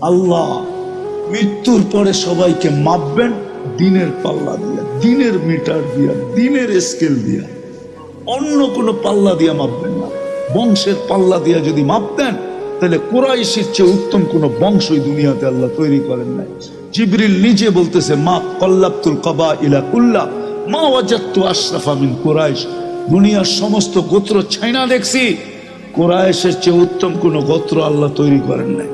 আল্লাহ মৃত্যুর পরে সবাইকে মাপবেন, দিনের পাল্লা দিয়া, দিনের মিটার দিয়া, দিনের স্কেল দিয়া। অন্য কোনো পাল্লা দিয়া মাপবেন না। বংশের পাল্লা দিয়া যদি মাপতেন, তাহলে কোরাইশের চেয়ে উত্তম কোনো বংশই দুনিয়াতে আল্লাহ তৈরি করেন নাই। জিবরিল নিজে বলতেছে, মা কল্লাবতুল কবা ইলা কুল্লা, মা ওয়াজাত্তু আশরাফা মিন কুরাইশ। দুনিয়ার সমস্ত গোত্র ছাইনা দেখছি। কোরাইশের চেয়ে উত্তম কোনো গোত্র আল্লাহ তৈরি করেন নাই।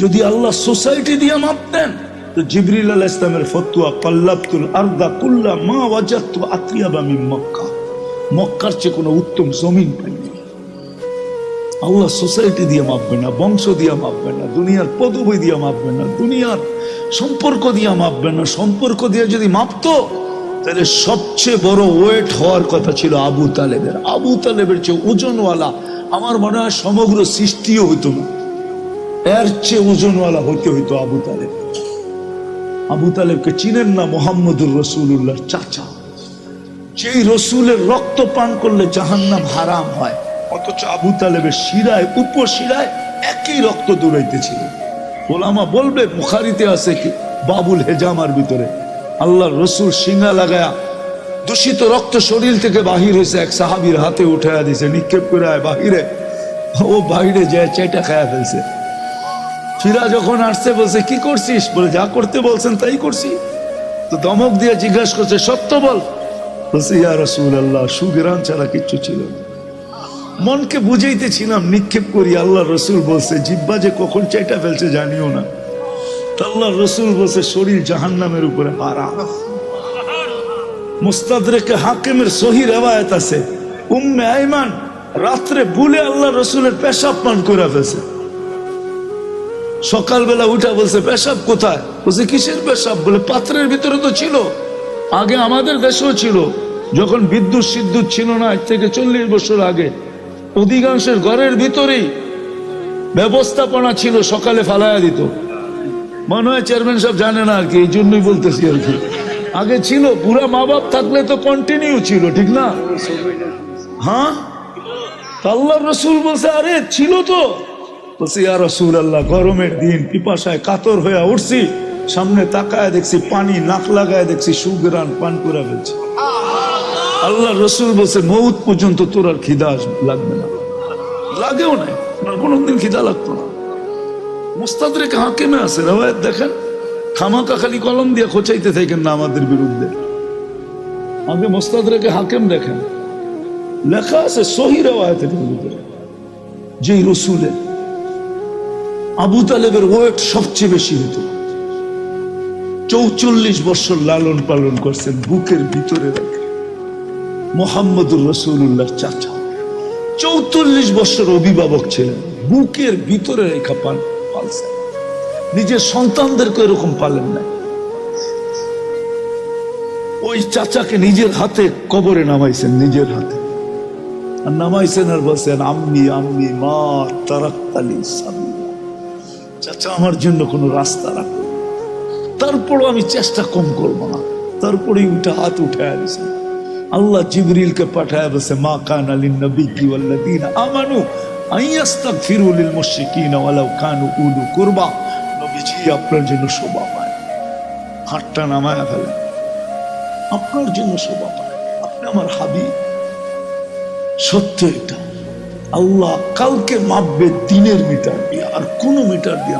যদি আল্লাহ সোসাইটি দিয়ে মাপতেন, তো জিবরিল আলাহ ইসলামের ফতুয়া, কল্লাবতুল আর্দা কুল্লা মা ওয়াজাত্তু আত্রিয়াবা মিন মক্কা। মক্কার চেয়ে কোনো উত্তম জমিন পাইনি। আল্লাহ সোসাইটি দিয়ে মাপবে না, বংশ দিয়ে মাপবে না, দুনিয়ার পদবী দিয়ে মাপবে না, দুনিয়ার সম্পর্ক দিয়ে মাপবে না। সম্পর্ক দিয়ে যদি মাপতো, তাহলে সবচেয়ে বড় ওয়েট হওয়ার কথা ছিল আবু তালেবের। আবু তালেবের চেয়ে ওজনওয়ালা, আমার মনে হয় সমগ্র সৃষ্টিও হইতো না। এর চেয়ে ওজনওয়ালা হইতে হইতো আবু তালেব। আবু তালেবকে চিনেন না মোহাম্মদুর রসুল্লাহর চাচা। যেই রসুলের রক্ত পান করলে জাহান্নাম হারাম হয়, অথচ আবু তালেবের শিরায়, উপশিরায় একই রক্ত দৌড়াইতেছিল। ওলামা বলবে মুখারিতে আছে কি? বাবুল হেজামার ভিতরে। আল্লাহর রসুল সিঙ্গা লাগায়া দূষিত রক্ত শরীর থেকে বাহির হয়েছে এক সাহাবির হাতে উঠাইয়া দিছে, নিক্ষেপ করে বাহিরে। ও বাহিরে যায় চেটা খায়া ফেলছে। ফিরা যখন আসছে, বলছে, কি করছিস? বলে, যা করতে বলছেন, তাই করছি। তো দমক দিয়ে জিজ্ঞাসা করছে, সত্য বল? বলছে, ইয়া রসুল আল্লাহ সুগেরান ছাড়া কিচ্ছু ছিল মনকে বুঝাইতেছিলাম, নিক্ষেপ করি আল্লাহ রসুল বলছে, জিব্বা যে কখন চাইটা ফেলছে জানিও না। আল্লাহ রসুল বলছে, শরীর জাহান্নামের উপরে হারা মুস্তাদরেকে হাকিমের সহি রেওয়ায়ত আছে। উম্মে আইমান রাত্রে ভুলে আল্লাহ রসুলের পেশাব পান করে ফেলছে। সকালবেলা উঠা বলছে, পেশাব কোথায়? বলছে, কিসের পেশাব? বলে পাত্রের ভিতরে তো ছিল। আগে আমাদের দেশেও ছিল। যখন বিদ্যুৎ সিদ্যুৎ ছিল না, আজ থেকে চল্লিশ বছর আগে, অধিকাংশের ঘরের ভিতরেই ব্যবস্থাপনা ছিল, সকালে ফালায়া দিত। মনে হয় চেয়ারম্যান সব জানে না আর কি, এই জন্যই বলতেছি আর কি। আগে ছিল পুরা মা বাপ থাকলে তো কন্টিনিউ ছিল, ঠিক না? হ্যাঁ? আল্লাহ রসুল বলছে, আরে, ছিল তো। বলছে রসুল আল্লাহ গরমের দিন পিপাসায় কাতর হয়ে উঠছি সামনে তাকায় দেখছি পানি নাক লাগায় দেখছি সুগ্রান পান করে ফেলছে। আল্লাহ! রসুল বলছে মৌত পর্যন্ত তোর আর খিদা লাগবে না। লাগেও নাই ওনার কোনোদিন খিদা লাগতো না। মুস্তাদরে হাকিমে আছে রেওয়ায়ত দেখেন খামাকা খালি কলম দিয়ে খোঁচাইতে থাকেন না আমাদের বিরুদ্ধে। আগে মোস্তাদরেকে হাকিম দেখেন লেখা আছে সহি রেওয়ায়তের ভিতরে যেই রসুলের আবু তালেবের ওয়েট সবচেয়ে বেশি হতো চৌচল্লিশ বছর লালন পালন করছেন বুকের ভিতরে রেখে মোহাম্মদুর রসুল্লাহ চাচা। চৌচল্লিশ বছর অভিভাবক ছিলেন, বুকের ভিতরে রেখা পান পালছেন। নিজের সন্তানদেরকে এরকম পালেন না ওই চাচাকে নিজের হাতে কবরে নামাইছেন, নিজের হাতে। আর নামাইছেন আর বলছেন আম্মি আম্মি মা তারাক্তালি সাবিলা চাচা আমার জন্য কোনো রাস্তা রাখো। তারপরও আমি চেষ্টা কম করব না। তারপরেই উঠে হাত উঠায় দিয়েছে আল্লাহ জিবরিলকে পাঠায় বসে মা কান আলিন নবী কি ওয়াল্লাদিন আমানু আইয়াস্তাগফিরু লিল মুশরিকিনা ওয়ালাউ কানু উলু কুরবা। নবীজি আপনার জন্য শোভা পায়। হাতটা নামায় ফেলেন। আপনার জন্য শোভা পায়। আপনি আমার হাবিব। সত্য এটা। আল্লাহ কাউকে মাপবে দিনের মিটার দিয়ে আর কোনো মিটার দিয়ে